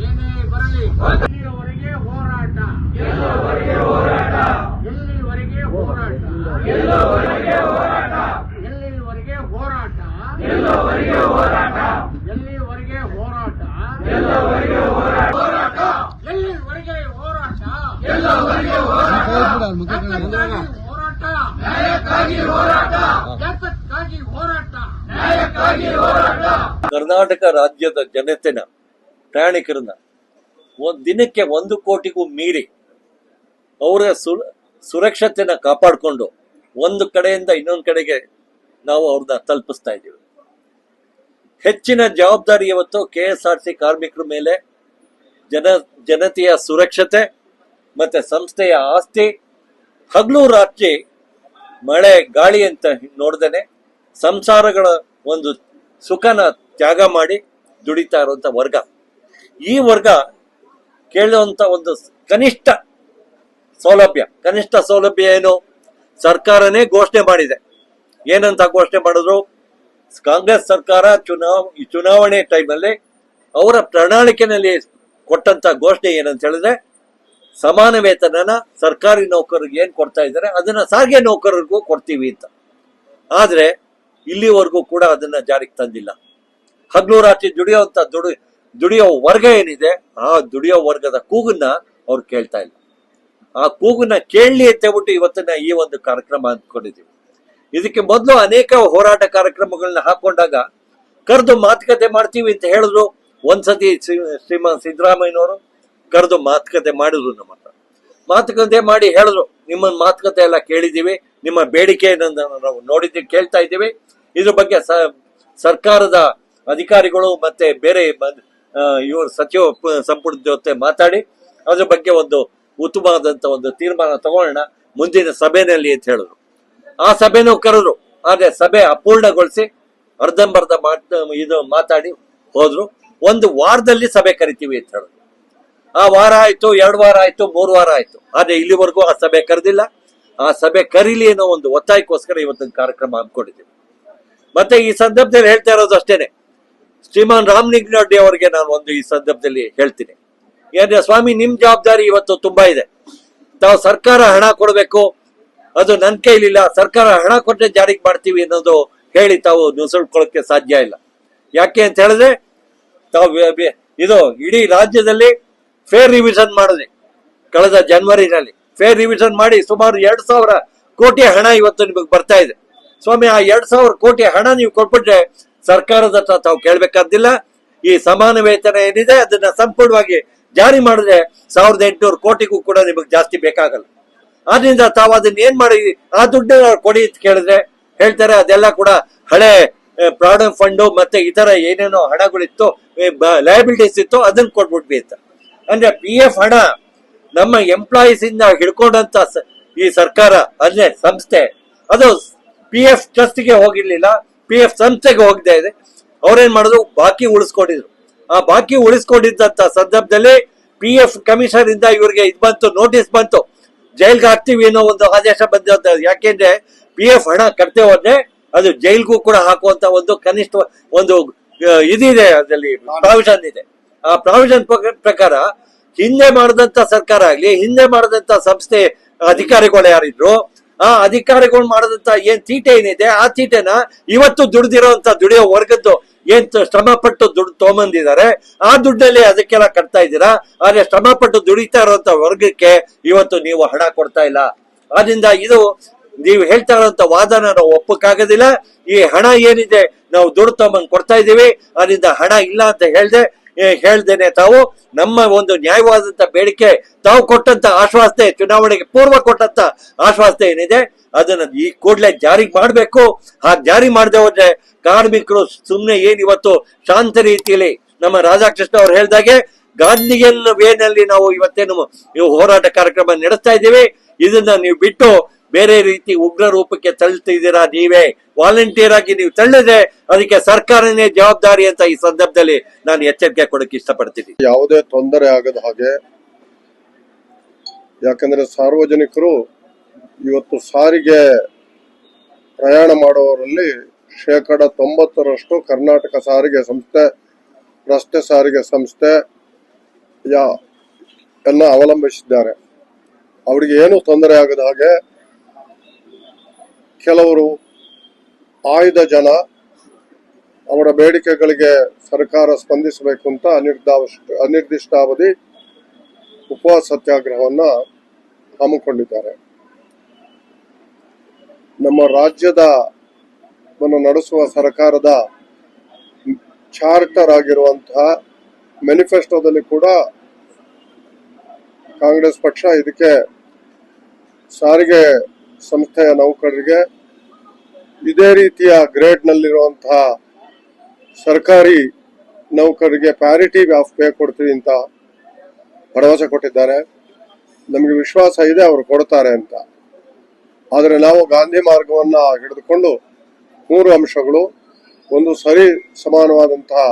ಏನೇ ಬರಲಿ ಇಲ್ಲಿವರೆಗೆ ಹೋರಾಟ ಎಲ್ಲಿವರೆಗೆ ಹೋರಾಟ ಎಲ್ಲಿವರೆಗೆ ಹೋರಾಟ ಎಲ್ಲಿವರೆಗೆ ಹೋರಾಟ ಎಲ್ಲಿವರೆಗೆ ಹೋರಾಟ ನ್ಯಾಯಕ್ಕಾಗಿ ಹೋರಾಟ ನ್ಯಾಯಕ್ಕಾಗಿ ಹೋರಾಟ ನ್ಯಾಯಕ್ಕಾಗಿ ಹೋರಾಟ ಕರ್ನಾಟಕ ರಾಜ್ಯದ ಜನತೆನ ಪ್ರಯಾಣಿಕರನ್ನ ಒಂದ್ ದಿನಕ್ಕೆ ಒಂದು ಕೋಟಿಗೂ ಮೀರಿ ಅವರ ಸುರಕ್ಷತೆನ ಕಾಪಾಡಿಕೊಂಡು ಒಂದು ಕಡೆಯಿಂದ ಇನ್ನೊಂದು ಕಡೆಗೆ ನಾವು ಅವ್ರನ್ನ ತಲುಪಿಸ್ತಾ ಇದ್ದೀವಿ. ಹೆಚ್ಚಿನ ಜವಾಬ್ದಾರಿ ಇವತ್ತು ಕೆ ಎಸ್ ಆರ್ ಸಿ ಕಾರ್ಮಿಕರ ಮೇಲೆ, ಜನ, ಜನತೆಯ ಸುರಕ್ಷತೆ ಮತ್ತೆ ಸಂಸ್ಥೆಯ ಆಸ್ತಿ, ಹಗಲು ರಾತ್ರಿ ಮಳೆ, ಗಾಳಿ ಅಂತ ನೋಡ್ದೇನೆ, ಸಂಸಾರಗಳ ಒಂದು ಸುಖನ ತ್ಯಾಗ ಮಾಡಿ ದುಡಿತಾ ಇರುವಂಥ ವರ್ಗ. ಈ ವರ್ಗ ಕೇಳುವಂತ ಒಂದು ಕನಿಷ್ಠ ಸೌಲಭ್ಯ ಕನಿಷ್ಠ ಸೌಲಭ್ಯ ಏನು? ಸರ್ಕಾರನೇ ಘೋಷಣೆ ಮಾಡಿದೆ. ಏನಂತ ಘೋಷಣೆ ಮಾಡಿದ್ರು? ಕಾಂಗ್ರೆಸ್ ಸರ್ಕಾರ ಚುನಾವ್ ಚುನಾವಣೆ ಟೈಮಲ್ಲಿ ಅವರ ಪ್ರಣಾಳಿಕೆನಲ್ಲಿ ಕೊಟ್ಟಂತ ಘೋಷಣೆ ಏನಂತ ಹೇಳಿದ್ರೆ, ಸಮಾನ ವೇತನನ ಸರ್ಕಾರಿ ನೌಕರರಿಗೆ ಏನು ಕೊಡ್ತಾ ಇದ್ದಾರೆ, ಅದನ್ನ ಸಾರಿಗೆ ನೌಕರರಿಗೂ ಕೊಡ್ತೀವಿ ಅಂತ. ಆದ್ರೆ ಇಲ್ಲಿವರೆಗೂ ಕೂಡ ಅದನ್ನ ಜಾರಿಗೆ ತಂದಿಲ್ಲ. ಹಗ್ಲು ರಾತ್ರಿ ದುಡಿಯೋಂತ ದುಡಿ, ದುಡಿಯೋ ವರ್ಗ ಏನಿದೆ, ಆ ದುಡಿಯೋ ವರ್ಗದ ಕೂಗನ್ನ ಅವ್ರು ಕೇಳ್ತಾ ಇಲ್ಲ. ಆ ಕೂಗನ್ನ ಕೇಳಲಿ ಅಂತ ಹೇಳ್ಬಿಟ್ಟು ಇವತ್ತಿನ ಈ ಒಂದು ಕಾರ್ಯಕ್ರಮ ಅಂದ್ಕೊಂಡಿದ್ದೀವಿ. ಇದಕ್ಕೆ ಮೊದಲು ಅನೇಕ ಹೋರಾಟ ಕಾರ್ಯಕ್ರಮಗಳನ್ನ ಹಾಕೊಂಡಾಗ ಕರೆದು ಮಾತುಕತೆ ಮಾಡ್ತೀವಿ ಅಂತ ಹೇಳಿದ್ರು ಒಂದ್ಸತಿ ಶ್ರೀ- ಶ್ರೀಮಾನ್ ಸಿದ್ದರಾಮಯ್ಯನವರು, ಕರೆದು ಮಾತುಕತೆ ಮಾಡಿದ್ರು ನಮ್ಮ ಹತ್ರ. ಮಾತುಕತೆ ಮಾಡಿ ಹೇಳಿದ್ರು ನಿಮ್ಮ ಮಾತುಕತೆ ಎಲ್ಲ ಕೇಳಿದ್ದೀವಿ, ನಿಮ್ಮ ಬೇಡಿಕೆ ನಾವು ನೋಡಿದ್ದೀವಿ ಕೇಳ್ತಾ ಇದ್ದೀವಿ. ಇದ್ರ ಬಗ್ಗೆ ಸರ್ಕಾರದ ಅಧಿಕಾರಿಗಳು ಮತ್ತೆ ಬೇರೆ ಇವರು ಸಚಿವ ಸಂಪುಟದ ಜೊತೆ ಮಾತಾಡಿ, ಅದ್ರ ಬಗ್ಗೆ ಒಂದು ಉತ್ತಮವಾದಂತ ಒಂದು ತೀರ್ಮಾನ ತಗೊಳ್ಳೋಣ ಮುಂದಿನ ಸಭೆಯಲ್ಲಿ ಅಂತ ಹೇಳಿದ್ರು. ಆ ಸಭೆನೂ ಕರೆದ್ರು ಆದ್ರೆ ಸಭೆ ಅಪೂರ್ಣಗೊಳಿಸಿ ಅರ್ಧಂಬರ್ಧ ಇದು ಮಾತಾಡಿ ಹೋದ್ರು. ಒಂದು ವಾರದಲ್ಲಿ ಸಭೆ ಕರಿತೀವಿ ಅಂತ ಹೇಳಿದ್ರು. ಆ ವಾರ ಆಯ್ತು, ಎರಡು ವಾರ ಆಯ್ತು, ಮೂರು ವಾರ ಆಯ್ತು. ಆದ್ರೆ ಇಲ್ಲಿವರೆಗೂ ಆ ಸಭೆ ಕರೆದಿಲ್ಲ. ಆ ಸಭೆ ಕರೀಲಿ ಅನ್ನೋ ಒಂದು ಒತ್ತಾಯಕ್ಕೋಸ್ಕರ ಇವತ್ತಿನ ಕಾರ್ಯಕ್ರಮ ಹಮ್ಮಿಕೊಂಡಿದ್ದೀವಿ. ಮತ್ತೆ ಈ ಸಂದರ್ಭದಲ್ಲಿ ಹೇಳ್ತಾ ಇರೋದು ಅಷ್ಟೇನೆ. ಶ್ರೀಮಾನ್ ರಾಮಲಿಂಗರೆಡ್ಡಿ ಅವರಿಗೆ ನಾನು ಒಂದು ಈ ಸಂದರ್ಭದಲ್ಲಿ ಹೇಳ್ತೀನಿ. ಯಾಕಂದ್ರೆ ಸ್ವಾಮಿ, ನಿಮ್ ಜವಾಬ್ದಾರಿ ಇವತ್ತು ತುಂಬಾ ಇದೆ. ತಾವು ಸರ್ಕಾರ ಹಣ ಕೊಡಬೇಕು. ಅದು ನನ್ನ ಕೈಲಿಲ್ಲ. ಸರ್ಕಾರ ಹಣ ಕೊಟ್ಟರೆ ಜಾರಿಗೆ ಮಾಡ್ತೀವಿ ಅನ್ನೋದು ಹೇಳಿ ತಾವು ನುಸುಳ್ಕೊಳ್ಳೋಕೆ ಸಾಧ್ಯ ಇಲ್ಲ. ಯಾಕೆ ಅಂತ ಹೇಳಿದ್ರೆ, ತಾವು ಇದು ಇಡೀ ರಾಜ್ಯದಲ್ಲಿ ಫೇರ್ ರಿವಿಷನ್ ಮಾಡಿದೆ ಕಳೆದ ಜನವರಿನಲ್ಲಿ ಫೇರ್ ರಿವಿಷನ್ ಮಾಡಿ ಸುಮಾರು ಎರಡ್ ಸಾವಿರ ಕೋಟಿ ಹಣ ಇವತ್ತು ನಿಮಗೆ ಬರ್ತಾ ಇದೆ. ಸ್ವಾಮಿ, ಆ ಎರಡ್ ಸಾವಿರ ಕೋಟಿ ಹಣ ನೀವು ಕೊಟ್ಬಿಟ್ರೆ ಸರ್ಕಾರದ ಹತ್ರ ತಾವು ಕೇಳ್ಬೇಕಾದಿಲ್ಲ ಈ ಸಮಾನ ವೇತನ ಏನಿದೆ, ಅದನ್ನ ಸಂಪೂರ್ಣವಾಗಿ ಜಾರಿ ಮಾಡಿದ್ರೆ ಸಾವಿರದ ಎಂಟುನೂರು ಕೋಟಿಗೂ ಕೂಡ ನಿಮಗೆ ಜಾಸ್ತಿ ಬೇಕಾಗಲ್ಲ. ಆದ್ರಿಂದ ತಾವು ಅದನ್ನ ಏನ್ ಮಾಡಿ, ಆ ದುಡ್ಡು ಕೊಡಿ ಅಂತ ಕೇಳಿದ್ರೆ ಹೇಳ್ತಾರೆ, ಅದೆಲ್ಲ ಕೂಡ ಹಳೆ ಪ್ರಾಡಮ್ ಫಂಡು ಮತ್ತೆ ಇತರ ಏನೇನೋ ಹಣಗಳಿತ್ತು ಲಯಬಿಲಿಟೀಸ್ ಇತ್ತು ಅದನ್ನ ಕೊಟ್ಬಿಟ್ವಿ ಅಂತ. ಅಂದ್ರೆ ಪಿ ಎಫ್ ಹಣ ನಮ್ಮ ಎಂಪ್ಲಾಯೀಸ್ ಇಂದ ಹಿಡ್ಕೊಂಡಂತ ಈ ಸರ್ಕಾರ ಅಂದ್ರೆ ಸಂಸ್ಥೆ, ಅದು ಪಿ ಎಫ್ ಟ್ರಸ್ಟ್ಗೆ ಹೋಗಿರ್ಲಿಲ್ಲ ಪಿ ಎಫ್ ಸಂಸ್ಥೆಗೆ ಹೋಗ್ತಾ ಇದೆ. ಅವ್ರೇನ್ ಮಾಡಿದ್ರು? ಬಾಕಿ ಉಳಿಸ್ಕೊಂಡಿದ್ರು. ಆ ಬಾಕಿ ಉಳಿಸ್ಕೊಂಡಿದ್ದಂತ ಸಂದರ್ಭದಲ್ಲಿ ಪಿ ಎಫ್ ಕಮಿಷನ್ ಇಂದ ಇವ್ರಿಗೆ ಇದು ಬಂತು ನೋಟಿಸ್ ಬಂತು. ಜೈಲ್ಗೆ ಹಾಕ್ತೀವಿ ಅನ್ನೋ ಒಂದು ಆದೇಶ ಬಂದ ಯಾಕೆಂದ್ರೆ ಪಿ ಎಫ್ ಹಣ ಕಟ್ತೆ ಹೋದ್ರೆ ಅದು ಜೈಲ್ಗೂ ಕೂಡ ಹಾಕುವಂತ ಒಂದು ಕನಿಷ್ಠ ಒಂದು ಇದಿದೆ ಅದರಲ್ಲಿ ಪ್ರಾವಿಷನ್ ಇದೆ. ಆ ಪ್ರಾವಿಷನ್ ಪ್ರಕಾರ ಹಿಂದೆ ಮಾಡಿದಂತ ಸರ್ಕಾರ ಆಗ್ಲಿ, ಹಿಂದೆ ಮಾಡಿದಂತ ಸಂಸ್ಥೆ ಅಧಿಕಾರಿಗಳು ಯಾರಿದ್ರು ಆ ಅಧಿಕಾರಿಗಳು ಮಾಡಿದಂತ ಏನ್ ತೀಟೆ ಏನಿದೆ, ಆ ತೀಟೆನ ಇವತ್ತು ದುಡ್ದಿರೋಂತ ದುಡಿಯೋ ವರ್ಗದ್ದು ಏನ್ ಶ್ರಮ ಪಟ್ಟು ದುಡ್ಡು ತಗೊಂಬಂದಿದ್ದಾರೆ, ಆ ದುಡ್ಡಲ್ಲಿ ಅದಕ್ಕೆಲ್ಲ ಕಟ್ತಾ ಇದ್ದೀರಾ? ಆದ್ರೆ ಶ್ರಮ ಪಟ್ಟು ದುಡಿತಾ ಇರುವಂತ ವರ್ಗಕ್ಕೆ ಇವತ್ತು ನೀವು ಹಣ ಕೊಡ್ತಾ ಇಲ್ಲ. ಆದ್ರಿಂದ ಇದು ನೀವು ಹೇಳ್ತಾ ಇರೋಂತ ವಾದನ ನಾವು ಒಪ್ಪಕ್ಕಾಗೋದಿಲ್ಲ. ಈ ಹಣ ಏನಿದೆ, ನಾವು ದುಡ್ಡು ತಗೊಂಬಂದು ಕೊಡ್ತಾ ಇದೀವಿ ಅದರಿಂದ ಹಣ ಇಲ್ಲ ಅಂತ ಹೇಳ್ದೆ ಹೇಳ್ದೇನೆ, ತಾವು ನಮ್ಮ ಒಂದು ನ್ಯಾಯವಾದಂತ ಬೇಡಿಕೆ, ತಾವು ಕೊಟ್ಟಂತ ಆಶ್ವಾಸನೆ, ಚುನಾವಣೆಗೆ ಪೂರ್ವ ಕೊಟ್ಟಂತ ಆಶ್ವಾಸನೆ ಏನಿದೆ, ಅದನ್ನ ಈ ಕೂಡಲೇ ಜಾರಿ ಮಾಡಬೇಕು. ಆ ಜಾರಿ ಮಾಡದೆ ಹೋದ್ರೆ ಕಾರ್ಮಿಕರು ಸುಮ್ಮನೆ ಏನ್ ಇವತ್ತು ಶಾಂತ ರೀತಿಯಲ್ಲಿ ನಮ್ಮ ರಾಧಾಕೃಷ್ಣ ಅವ್ರು ಹೇಳ್ದಾಗೆ, ಗಾಂಧಿಯನ್ ವೇನಲ್ಲಿ ನಾವು ಇವತ್ತೇನು ಇವು ಹೋರಾಟ ಕಾರ್ಯಕ್ರಮ ನಡೆಸ್ತಾ ಇದ್ದೀವಿ, ಇದನ್ನ ನೀವು ಬಿಟ್ಟು ಬೇರೆ ರೀತಿ ಉಗ್ರ ರೂಪಕ್ಕೆ ತಳ್ಳುತ್ತಿದ್ದೀರಾ ನೀವೇ? ವಾಲಂಟಿಯರ್ ಆಗಿ ನೀವು ತಳ್ಳದೆ ಅದಕ್ಕೆ ಸರ್ಕಾರನೇ ಜವಾಬ್ದಾರಿ ಅಂತ ಈ ಸಂದರ್ಭದಲ್ಲಿ ನಾನು ಎಚ್ಚರಿಕೆ ಕೊಡಕ್ಕೆ ಇಷ್ಟಪಡ್ತೀನಿ. ಯಾವುದೇ ತೊಂದರೆ ಆಗದ ಹಾಗೆ, ಯಾಕಂದ್ರೆ ಸಾರ್ವಜನಿಕರು ಇವತ್ತು ಸಾರಿಗೆ ಪ್ರಯಾಣ ಮಾಡುವವರಲ್ಲಿ ಶೇಕಡ ತೊಂಬತ್ತರಷ್ಟು ಕರ್ನಾಟಕ ಸಾರಿಗೆ ಸಂಸ್ಥೆ, ರಸ್ತೆ ಸಾರಿಗೆ ಸಂಸ್ಥೆ ಯಾ ಎಲ್ಲ ಅವಲಂಬಿಸಿದ್ದಾರೆ. ಅವರಿಗೆ ಏನು ತೊಂದರೆ ಆಗದ ಹಾಗೆ ಕೆಲವರು ಆಯ್ದ ಜನ ಅವರ ಬೇಡಿಕೆಗಳಿಗೆ ಸರ್ಕಾರ ಸ್ಪಂದಿಸಬೇಕು ಅಂತ ಅನಿರ್ದಾವಶ್ ಅನಿರ್ದಿಷ್ಟಾವಧಿ ಉಪವಾಸ ಸತ್ಯಾಗ್ರಹವನ್ನ ಹಮ್ಮಿಕೊಂಡಿದ್ದಾರೆ. ನಮ್ಮ ರಾಜ್ಯದ ನಡೆಸುವ ಸರ್ಕಾರದ ಚಾರ್ಟರ್ ಆಗಿರುವಂತಹ ಮ್ಯಾನಿಫೆಸ್ಟೋದಲ್ಲಿ ಕೂಡ ಕಾಂಗ್ರೆಸ್ ಪಕ್ಷ ಇದಕ್ಕೆ ಸಾರಿಗೆ ಸಂಸ್ಥೆಯ ನೌಕರರಿಗೆ ಇದೇ ರೀತಿಯ ಗ್ರೇಡ್ನಲ್ಲಿರುವಂತಹ ಸರ್ಕಾರಿ ನೌಕರರಿಗೆ ಪ್ಯಾರಿಟಿ ಆಫ್ ಪೇ ಕೊಡ್ತೀವಿ ಅಂತ ಭರವಸೆ ಕೊಟ್ಟಿದ್ದಾರೆ. ನಮಗೆ ವಿಶ್ವಾಸ ಇದೆ ಅವರು ಕೊಡ್ತಾರೆ ಅಂತ. ಆದರೆ ನಾವು ಗಾಂಧಿ ಮಾರ್ಗವನ್ನು ಹಿಡಿದುಕೊಂಡು ಮೂರು ಅಂಶಗಳು. ಒಂದು ಸರಿ ಸಮಾನವಾದಂತಹ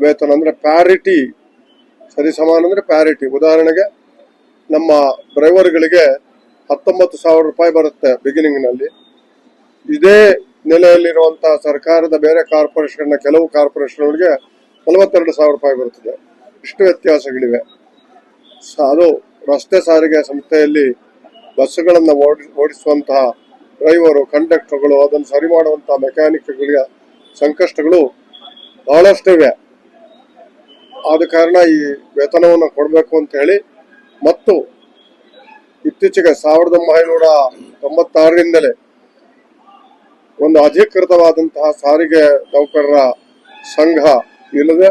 ವೇತನ ಅಂದರೆ ಪ್ಯಾರಿಟಿ ಸರಿ ಸಮಾನ ಅಂದರೆ ಪ್ಯಾರಿಟಿ ಉದಾಹರಣೆಗೆ ನಮ್ಮ ಡ್ರೈವರ್ಗಳಿಗೆ ಹತ್ತೊಂಬತ್ತು ಸಾವಿರ ರೂಪಾಯಿ ಬರುತ್ತೆ ಬಿಗಿನಿಂಗ್ನಲ್ಲಿ ಇದೇ ನೆಲೆಯಲ್ಲಿರುವಂತಹ ಸರ್ಕಾರದ ಬೇರೆ ಕಾರ್ಪೊರೇಷನ್, ಕೆಲವು ಕಾರ್ಪೊರೇಷನ್ಗಳಿಗೆ ನಲವತ್ತೆರಡು ಸಾವಿರ ರೂಪಾಯಿ ಬರುತ್ತದೆ. ಇಷ್ಟು ವ್ಯತ್ಯಾಸಗಳಿವೆ. ಅದು ರಸ್ತೆ ಸಾರಿಗೆ ಸಂಸ್ಥೆಯಲ್ಲಿ ಬಸ್ಸುಗಳನ್ನು ಓಡಿ ಓಡಿಸುವಂತಹ ಡ್ರೈವರು, ಕಂಡಕ್ಟರ್ಗಳು, ಅದನ್ನು ಸರಿ ಮಾಡುವಂತಹ ಮೆಕ್ಯಾನಿಕ್ಗಳಿಗೆ ಸಂಕಷ್ಟಗಳು ಬಹಳಷ್ಟಿವೆ ಆದ ಕಾರಣ ಈ ವೇತನವನ್ನು ಕೊಡಬೇಕು ಅಂತ ಹೇಳಿ ಮತ್ತು ಇತ್ತೀಚೆಗೆ ಸಾವಿರದ ಒಂಬೈನೂರ ತೊಂಬತ್ತಾರರಿಂದಲೇ ಒಂದು ಅಧಿಕೃತವಾದಂತಹ ಸಾರಿಗೆ ನೌಕರರ ಸಂಘ ಇಲ್ಲದೆ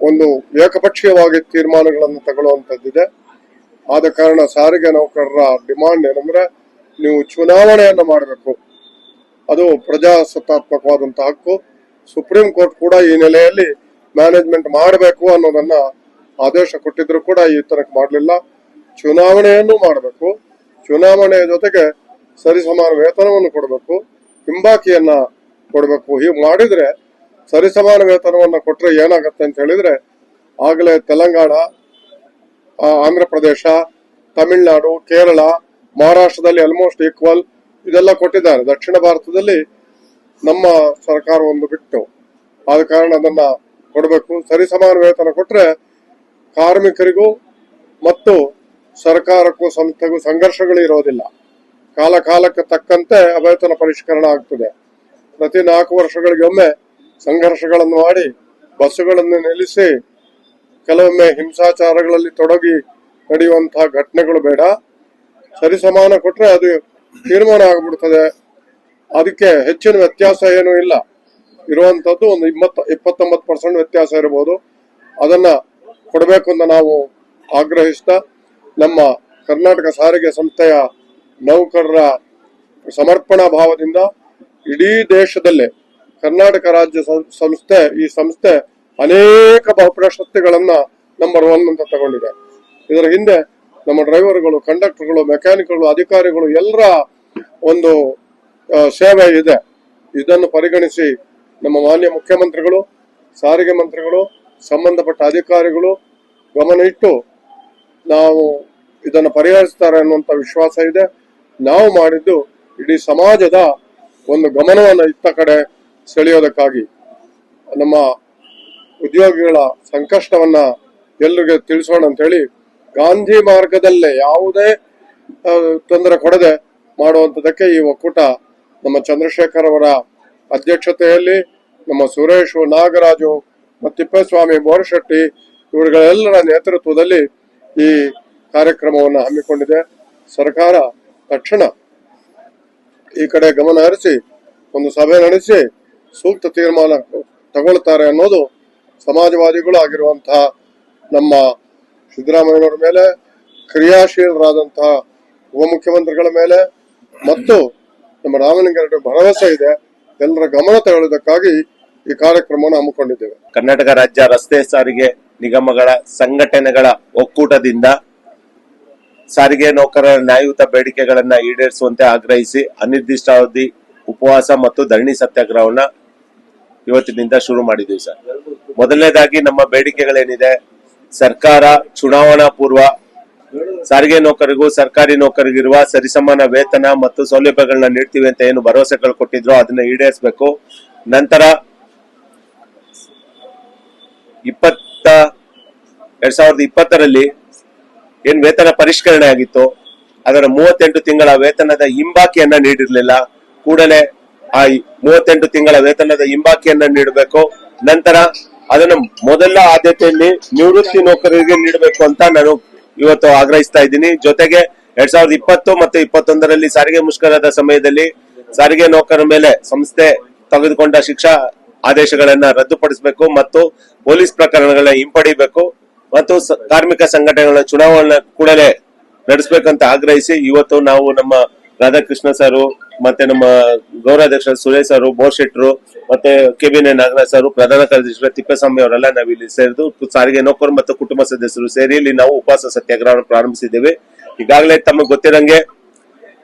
ಒಂದು ಏಕಪಕ್ಷೀಯವಾಗಿ ತೀರ್ಮಾನಗಳನ್ನು ತಗೊಳ್ಳುವಂಥದ್ದಿದೆ. ಆದ ಕಾರಣ ಸಾರಿಗೆ ನೌಕರರ ಡಿಮಾಂಡ್ ಏನಂದ್ರೆ ನೀವು ಚುನಾವಣೆಯನ್ನು ಮಾಡಬೇಕು. ಅದು ಪ್ರಜಾಸತ್ತಾತ್ಮಕವಾದಂತಹ ಹಕ್ಕು. ಸುಪ್ರೀಂ ಕೋರ್ಟ್ ಕೂಡ ಈ ನೆಲೆಯಲ್ಲಿ ಮ್ಯಾನೇಜ್ಮೆಂಟ್ ಮಾಡಬೇಕು ಅನ್ನೋದನ್ನ ಆದೇಶ ಕೊಟ್ಟಿದ್ರು ಕೂಡ ಈ ತನಕ ಮಾಡಲಿಲ್ಲ. ಚುನಾವಣೆಯನ್ನು ಮಾಡಬೇಕು. ಚುನಾವಣೆಯ ಜೊತೆಗೆ ಸರಿಸಮಾನ ವೇತನವನ್ನು ಕೊಡಬೇಕು. ಹಿಂಬಾಕಿಯನ್ನ ಕೊಡಬೇಕು. ಹೀಗೆ ಮಾಡಿದ್ರೆ ಸರಿಸಮಾನ ವೇತನವನ್ನು ಕೊಟ್ಟರೆ ಏನಾಗುತ್ತೆ ಅಂತ ಹೇಳಿದ್ರೆ ಆಗಲೇ ತೆಲಂಗಾಣ ಆಂಧ್ರ ಪ್ರದೇಶ, ತಮಿಳುನಾಡು, ಕೇರಳ, ಮಹಾರಾಷ್ಟ್ರದಲ್ಲಿ ಆಲ್ಮೋಸ್ಟ್ ಈಕ್ವಲ್ ಇದೆಲ್ಲ ಕೊಟ್ಟಿದ್ದಾರೆ. ದಕ್ಷಿಣ ಭಾರತದಲ್ಲಿ ನಮ್ಮ ಸರ್ಕಾರ ಒಂದು ಬಿಟ್ಟು ಆದ ಕಾರಣ ಅದನ್ನ ಕೊಡಬೇಕು. ಸರಿಸಮಾನ ವೇತನ ಕೊಟ್ಟರೆ ಕಾರ್ಮಿಕರಿಗೂ ಮತ್ತು ಸರ್ಕಾರಕ್ಕೂ ಸಂಸ್ಥೆಗೂ ಸಂಘರ್ಷಗಳು ಇರೋದಿಲ್ಲ ಕಾಲ ಕಾಲಕ್ಕೆ ತಕ್ಕಂತೆ ಅವೇತನ ಪರಿಷ್ಕರಣ ಆಗ್ತದೆ. ಪ್ರತಿ ನಾಲ್ಕು ವರ್ಷಗಳಿಗೊಮ್ಮೆ ಸಂಘರ್ಷಗಳನ್ನು ಮಾಡಿ ಬಸ್ಸುಗಳನ್ನು ನಿಲ್ಲಿಸಿ ಕೆಲವೊಮ್ಮೆ ಹಿಂಸಾಚಾರಗಳಲ್ಲಿ ತೊಡಗಿ ನಡೆಯುವಂತಹ ಘಟನೆಗಳು ಬೇಡ. ಸರಿಸಮಾನ ಕೊಟ್ರೆ ಅದು ತೀರ್ಮಾನ ಆಗ್ಬಿಡ್ತದೆ. ಅದಕ್ಕೆ ಹೆಚ್ಚಿನ ವ್ಯತ್ಯಾಸ ಏನೂ ಇಲ್ಲ. ಇರುವಂತದ್ದು ಒಂದು ಇಪ್ಪತ್ತ, ಇಪ್ಪತ್ತೊಂಬತ್ತು ಪರ್ಸೆಂಟ್ ವ್ಯತ್ಯಾಸ ಇರಬಹುದು ಅದನ್ನ ಕೊಡಬೇಕು ಅಂತ ನಾವು ಆಗ್ರಹಿಸ್ತಾ ನಮ್ಮ ಕರ್ನಾಟಕ ಸಾರಿಗೆ ಸಂಸ್ಥೆಯ ನೌಕರರ ಸಮರ್ಪಣಾ ಭಾವದಿಂದ ಇಡೀ ದೇಶದಲ್ಲೇ ಕರ್ನಾಟಕ ರಾಜ್ಯ ಸಂಸ್ಥೆ, ಈ ಸಂಸ್ಥೆ ಅನೇಕ ಬಹು ಪ್ರಶಸ್ತಿಗಳನ್ನ ನಂಬರ್ ಒನ್ ಅಂತ ತಗೊಂಡಿದೆ. ಇದರ ಹಿಂದೆ ನಮ್ಮ ಡ್ರೈವರ್ಗಳು ಕಂಡಕ್ಟರ್ಗಳು ಮೆಕ್ಯಾನಿಕ್ಗಳು ಅಧಿಕಾರಿಗಳು ಎಲ್ಲರ ಒಂದು ಸೇವೆ ಇದೆ. ಇದನ್ನು ಪರಿಗಣಿಸಿ ನಮ್ಮ ಮಾನ್ಯ ಮುಖ್ಯಮಂತ್ರಿಗಳು, ಸಾರಿಗೆ ಮಂತ್ರಿಗಳು, ಸಂಬಂಧಪಟ್ಟ ಅಧಿಕಾರಿಗಳು ಗಮನ ಇಟ್ಟು ನಾವು ಇದನ್ನು ಪರಿಹರಿಸ್ತಾರೆ ಅನ್ನುವಂತ ವಿಶ್ವಾಸ ಇದೆ. ನಾವು ಮಾಡಿದ್ದು ಇಡೀ ಸಮಾಜದ ಒಂದು ಗಮನವನ್ನು ಇತ್ತ ಕಡೆ ಸೆಳೆಯೋದಕ್ಕಾಗಿ. ನಮ್ಮ ಉದ್ಯೋಗಿಗಳ ಸಂಕಷ್ಟವನ್ನ ಎಲ್ರಿಗೆ ತಿಳಿಸೋಣ ಅಂತ ಹೇಳಿ ಗಾಂಧಿ ಮಾರ್ಗದಲ್ಲೇ ಯಾವುದೇ ತೊಂದರೆ ಕೊಡದೆ ಮಾಡುವಂತದಕ್ಕೆ ಈ ಒಕ್ಕೂಟ ನಮ್ಮ ಚಂದ್ರಶೇಖರ್ ಅವರ ಅಧ್ಯಕ್ಷತೆಯಲ್ಲಿ ನಮ್ಮ ಸುರೇಶ್ ನಾಗರಾಜು ಮತ್ತು ತಿಪ್ಪೇಸ್ವಾಮಿ, ಬೋರಶೆಟ್ಟಿ, ಇವರುಗಳೆಲ್ಲರ ನೇತೃತ್ವದಲ್ಲಿ ಈ ಕಾರ್ಯಕ್ರಮವನ್ನು ಹಮ್ಮಿಕೊಂಡಿದೆ. ಸರ್ಕಾರ ತಕ್ಷಣ ಈ ಕಡೆ ಗಮನ ಹರಿಸಿ, ಒಂದು ಸಭೆ ನಡೆಸಿ ಸೂಕ್ತ ತೀರ್ಮಾನ ತಗೊಳ್ತಾರೆ ಅನ್ನೋದು ಸಮಾಜವಾದಿಗಳು ಆಗಿರುವಂತಹ ನಮ್ಮ ಸಿದ್ದರಾಮಯ್ಯನವರ ಮೇಲೆ, ಕ್ರಿಯಾಶೀಲರಾದಂತಹ ಉಪಮುಖ್ಯಮಂತ್ರಿಗಳ ಮೇಲೆ ಮತ್ತು ನಮ್ಮ ರಾಮಲಿಂಗಾರೆಡ್ಡಿ ಭರವಸೆ ಇದೆ. ಎಲ್ಲರ ಗಮನ ತಗೊಳ್ಳೋದಕ್ಕಾಗಿ ಈ ಕಾರ್ಯಕ್ರಮವನ್ನು ಹಮ್ಮಿಕೊಂಡಿದ್ದೇವೆ. ಕರ್ನಾಟಕ ರಾಜ್ಯ ರಸ್ತೆ ಸಾರಿಗೆ ನಿಗಮಗಳ ಸಂಘಟನೆಗಳ ಒಕ್ಕೂಟದಿಂದ ಸಾರಿಗೆ ನೌಕರರ ನ್ಯಾಯಯುತ ಬೇಡಿಕೆಗಳನ್ನ ಈಡೇರಿಸುವಂತೆ ಆಗ್ರಹಿಸಿ ಅನಿರ್ದಿಷ್ಟಾವಧಿ ಉಪವಾಸ ಮತ್ತು ಧರಣಿ ಸತ್ಯಾಗ್ರಹವನ್ನ ಇವತ್ತಿನಿಂದ ಶುರು ಮಾಡಿದ್ದೀವಿ ಸರ್. ಮೊದಲನೇದಾಗಿ ನಮ್ಮ ಬೇಡಿಕೆಗಳೇನಿದೆ, ಸರ್ಕಾರ ಚುನಾವಣಾ ಪೂರ್ವ ಸಾರಿಗೆ ನೌಕರಿಗೂ ಸರ್ಕಾರಿ ನೌಕರಿಗಿರುವ ಸರಿಸಮಾನ ವೇತನ ಮತ್ತು ಸೌಲಭ್ಯಗಳನ್ನ ನೀಡ್ತೀವಿ ಅಂತ ಏನು ಭರವಸೆಗಳು ಕೊಟ್ಟಿದ್ರು ಅದನ್ನ ಈಡೇರಿಸಬೇಕು. ನಂತರ ಎರಡ್ ಸಾವಿರದ ಇಪ್ಪತ್ತರಲ್ಲಿ ಏನ್ ವೇತನ ಪರಿಷ್ಕರಣೆ ಆಗಿತ್ತು, ಅದರ ಮೂವತ್ತೆಂಟು ತಿಂಗಳ ವೇತನದ ಹಿಂಬಾಕಿಯನ್ನ ನೀಡಿರಲಿಲ್ಲ. ಕೂಡಲೇ ಆ ಮೂವತ್ತೆಂಟು ತಿಂಗಳ ವೇತನದ ಹಿಂಬಾಕಿಯನ್ನ ನೀಡಬೇಕು. ನಂತರ ಅದನ್ನು ಮೊದಲ ಆದ್ಯತೆಯಲ್ಲಿ ನಿವೃತ್ತಿ ನೌಕರರಿಗೆ ನೀಡಬೇಕು ಅಂತ ನಾನು ಇವತ್ತು ಆಗ್ರಹಿಸ್ತಾ ಇದ್ದೀನಿ. ಜೊತೆಗೆ ಎರಡ್ ಸಾವಿರದ ಇಪ್ಪತ್ತು ಮತ್ತು ಇಪ್ಪತ್ತೊಂದರಲ್ಲಿ ಸಾರಿಗೆ ಮುಷ್ಕರದ ಸಮಯದಲ್ಲಿ ಸಾರಿಗೆ ನೌಕರರ ಮೇಲೆ ಸಂಸ್ಥೆ ತೆಗೆದುಕೊಂಡ ಶಿಕ್ಷಾ ಆದೇಶಗಳನ್ನ ರದ್ದುಪಡಿಸಬೇಕು ಮತ್ತು ಪೊಲೀಸ್ ಪ್ರಕರಣಗಳನ್ನ ಹಿಂಪಡಿಬೇಕು ಮತ್ತು ಕಾರ್ಮಿಕ ಸಂಘಟನೆಗಳ ಚುನಾವಣೆ ಕೂಡಲೇ ನಡೆಸಬೇಕಂತ ಆಗ್ರಹಿಸಿ ಇವತ್ತು ನಾವು ನಮ್ಮ ರಾಧಾಕೃಷ್ಣ ಸರು ಮತ್ತೆ ನಮ್ಮ ಗೌರವಾಧ್ಯಕ್ಷ ಸುರೇಶ್ ಸರು ಬೋಶೆಟ್ರು ಮತ್ತೆ ಕೆಬಿನೆ ನಾಗರಾಜ್ ಸರ್, ಪ್ರಧಾನ ಕಾರ್ಯದರ್ಶಿ ತಿಪ್ಪೇಸ್ವಾಮಿ ಅವರೆಲ್ಲ ನಾವು ಇಲ್ಲಿ ಸೇರಿದು ಸಾರಿಗೆ ನೌಕರು ಮತ್ತು ಕುಟುಂಬ ಸದಸ್ಯರು ಸೇರಿ ಇಲ್ಲಿ ನಾವು ಉಪವಾಸ ಸತ್ಯಾಗ್ರಹವನ್ನು ಪ್ರಾರಂಭಿಸಿದ್ದೇವೆ. ಈಗಾಗಲೇ ತಮಗೆ ಗೊತ್ತಿರಂಗೆ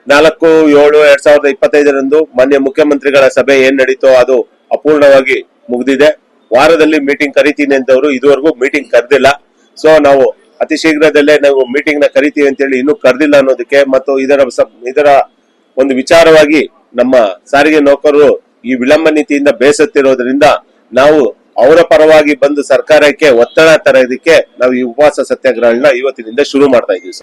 ನಾಲ್ಕು, ಏಳು, ಎರಡ್ ಸಾವಿರದ ಇಪ್ಪತ್ತೈದರಂದು ಮಾನ್ಯ ಮುಖ್ಯಮಂತ್ರಿಗಳ ಸಭೆ ಏನ್ ನಡೀತೋ ಅದು ಅಪೂರ್ಣವಾಗಿ ಮುಗಿದಿದೆ. ವಾರದಲ್ಲಿ ಮೀಟಿಂಗ್ ಕರಿತೀನಿ ಅವರು ಇದುವರೆಗೂ ಮೀಟಿಂಗ್ ಕರೆದಿಲ್ಲ. ಸೊ ನಾವು ಅತಿ ಶೀಘ್ರದಲ್ಲೇ ನಾವು ಮೀಟಿಂಗ್ನ ಕರಿತೀವಿ ಅಂತೇಳಿ ಇನ್ನೂ ಕರೆದಿಲ್ಲ ಅನ್ನೋದಕ್ಕೆ ಮತ್ತು ಇದರ ಇದರ ಒಂದು ವಿಚಾರವಾಗಿ ನಮ್ಮ ಸಾರಿಗೆ ನೌಕರರು ಈ ವಿಳಂಬ ನೀತಿಯಿಂದ ಬೇಸತ್ತಿರೋದ್ರಿಂದ ನಾವು ಅವರ ಪರವಾಗಿ ಬಂದು ಸರ್ಕಾರಕ್ಕೆ ಒತ್ತಡ ತರೋದಕ್ಕೆ ನಾವು ಈ ಉಪವಾಸ ಸತ್ಯಾಗ್ರಹಗಳನ್ನ ಇವತ್ತಿನಿಂದ ಶುರು ಮಾಡ್ತಾ ಇದೀವಿ